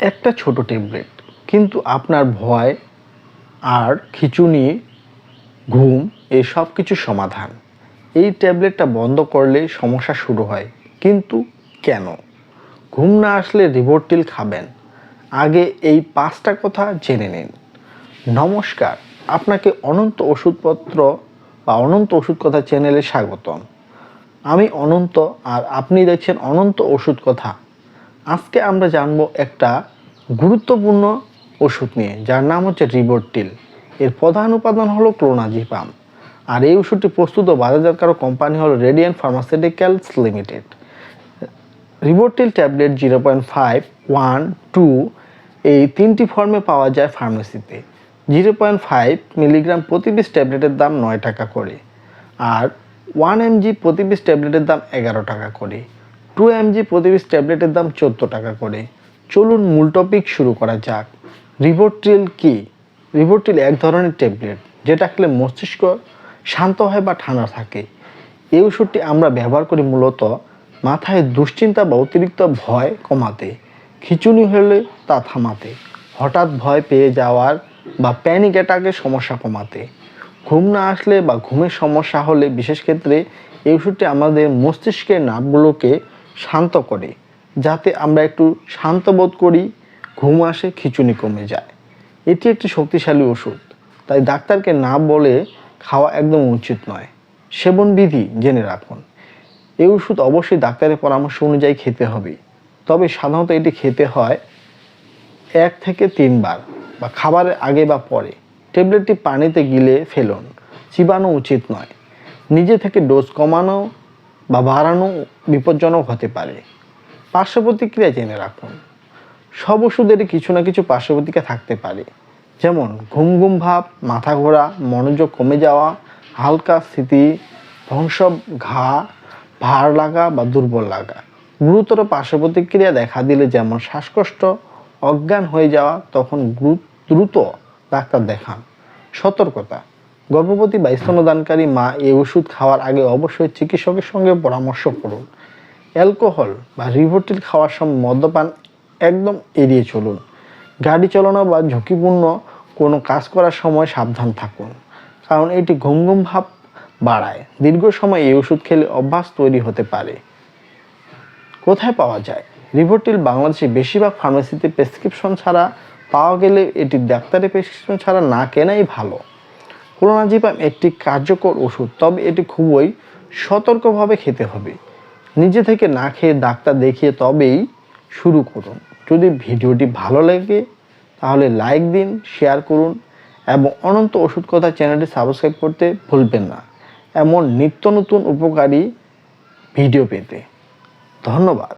একটা ছোট ট্যাবলেট কিন্তু আপনার ভয়, আর খিচুনি, ঘুম, এই সব কিছু সমাধান। এই ট্যাবলেটটা বন্ধ করলে সমস্যা শুরু হয়, কিন্তু কেন? ঘুম না আসলে রিভোর্টিল খাবেন। আগে এই পাঁচটা কথা জেনে নিন। নমস্কার, আপনাকে অনন্ত ওষুধপত্র বা অনন্ত ওষুধ কথা চ্যানেলে স্বাগতম। আমি অনন্ত, আর আপনি দেখছেন অনন্ত ওষুধ কথা। আজকে আমরা জানব একটা গুরুত্বপূর্ণ ওষুধ নিয়ে, যার নাম হচ্ছে রিবোর্টিল এর প্রধান উপাদান হলো ক্লোনাজিপাম আর এই ওষুধটি প্রস্তুত ও বাজারজাতকারক কোম্পানি হলো Radiant pharmaceuticals limited Rivotril tablet zero point five one two এই তিনটি ফর্মে পাওয়া যায় ফার্মেসিতে জিরো পয়েন্ট ফাইভ মিলিগ্রাম প্রতি পিস ট্যাবলেটের দাম নয় টাকা করে। আর ওয়ান এমজি প্রতি পিস ট্যাবলেটের দাম এগারো টাকা করে। টু এমজি প্রতি পিস ট্যাবলেটের দাম চোদ্দ টাকা করে। চলুন মূল টপিক শুরু করা যাক। রিবোট্রিল কি? রিবোট্রিল এক ধরনের ট্যাবলেট যেটা খেলে মস্তিষ্ক শান্ত হয় বা ঠান্ডা থাকে। এই ওষুধটি আমরা ব্যবহার করি মূলত মাথায় দুশ্চিন্তা বা অতিরিক্ত ভয় কমাতে, খিচুনি হলে তা থামাতে, হঠাৎ ভয় পেয়ে যাওয়ার বা প্যানিক অ্যাটাকের সমস্যা কমাতে। ঘুম না আসলে বা ঘুমের সমস্যা হলে বিশেষ ক্ষেত্রে এই ওষুধটি আমাদের মস্তিষ্কের নার্ভগুলোকে শান্ত করে, যাতে আমরা একটু শান্ত বোধ করি, ঘুম আসে খিচুনি কমে যায়। এটি একটি শক্তিশালী ওষুধ। তাই ডাক্তারকে না বলে খাওয়া একদম উচিত নয়। সেবন বিধি জেনে রাখুন। এই ওষুধ অবশ্যই ডাক্তারের পরামর্শ অনুযায়ী খেতে হবে। তবে সাধারণত এটি খেতে হয় এক থেকে তিনবার বা খাবারের আগে বা পরে। ট্যাবলেটটি পানিতে গিলে ফেলুন। চিবানো উচিত নয়। নিজে থেকে ডোজ কমানো বা বাড়ানো বিপজ্জনক হতে পারে। পার্শ্ব প্রতিক্রিয়া জেনে রাখুন। সব ওষুধেরই কিছু না কিছু পার্শ্ব প্রতিক্রিয়া থাকতে পারে। যেমন ঘুম ঘুম ভাব, মাথা ঘোরা, মনোযোগ কমে যাওয়া, হালকা স্থিতি ধ্বংস ঘা, ভার লাগা বা দুর্বল লাগা। গুরুতর পার্শ্ব প্রতিক্রিয়া দেখা দিলে যেমন শ্বাসকষ্ট, অজ্ঞান হয়ে যাওয়া, তখন দ্রুত ডাক্তার দেখান। সতর্কতা গর্ভবতী বা স্তনদানকারী মা এই ওষুধ খাওয়ার আগে অবশ্যই চিকিৎসকের সঙ্গে পরামর্শ করুন। অ্যালকোহল বা রিভোটিল খাওয়ার সময় মদ্যপান একদম এড়িয়ে চলুন। গাড়ি চালানো বা ঝুঁকিপূর্ণ কোনো কাজ করার সময় সাবধান থাকুন, কারণ এটি ঘুম ঘুম ভাব বাড়ায়। দীর্ঘ সময় এই ওষুধ খেলে অভ্যাস তৈরি হতে পারে। কোথায় পাওয়া যায়? রিভোটিল বাংলাদেশে বেশিরভাগ ফার্মেসিতে প্রেসক্রিপশন ছাড়া পাওয়া গেলে এটি ডাক্তারের প্রেসক্রিপশন ছাড়া না কেনাই ভালো। ক্লোনাজিপাম একটি কার্যকর ওষুধ, তবে এটি খুবই সতর্কভাবে খেতে হবে। নিজে থেকে না খেয়ে ডাক্তার দেখিয়ে তবেই শুরু করুন। যদি ভিডিওটি ভালো লাগে, তাহলে লাইক দিন শেয়ার করুন, এবং অনন্ত ওষুধ কথা চ্যানেলটি সাবস্ক্রাইব করতে ভুলবেন না। এমন নিত্য নতুন উপকারী ভিডিও পেতে। ধন্যবাদ।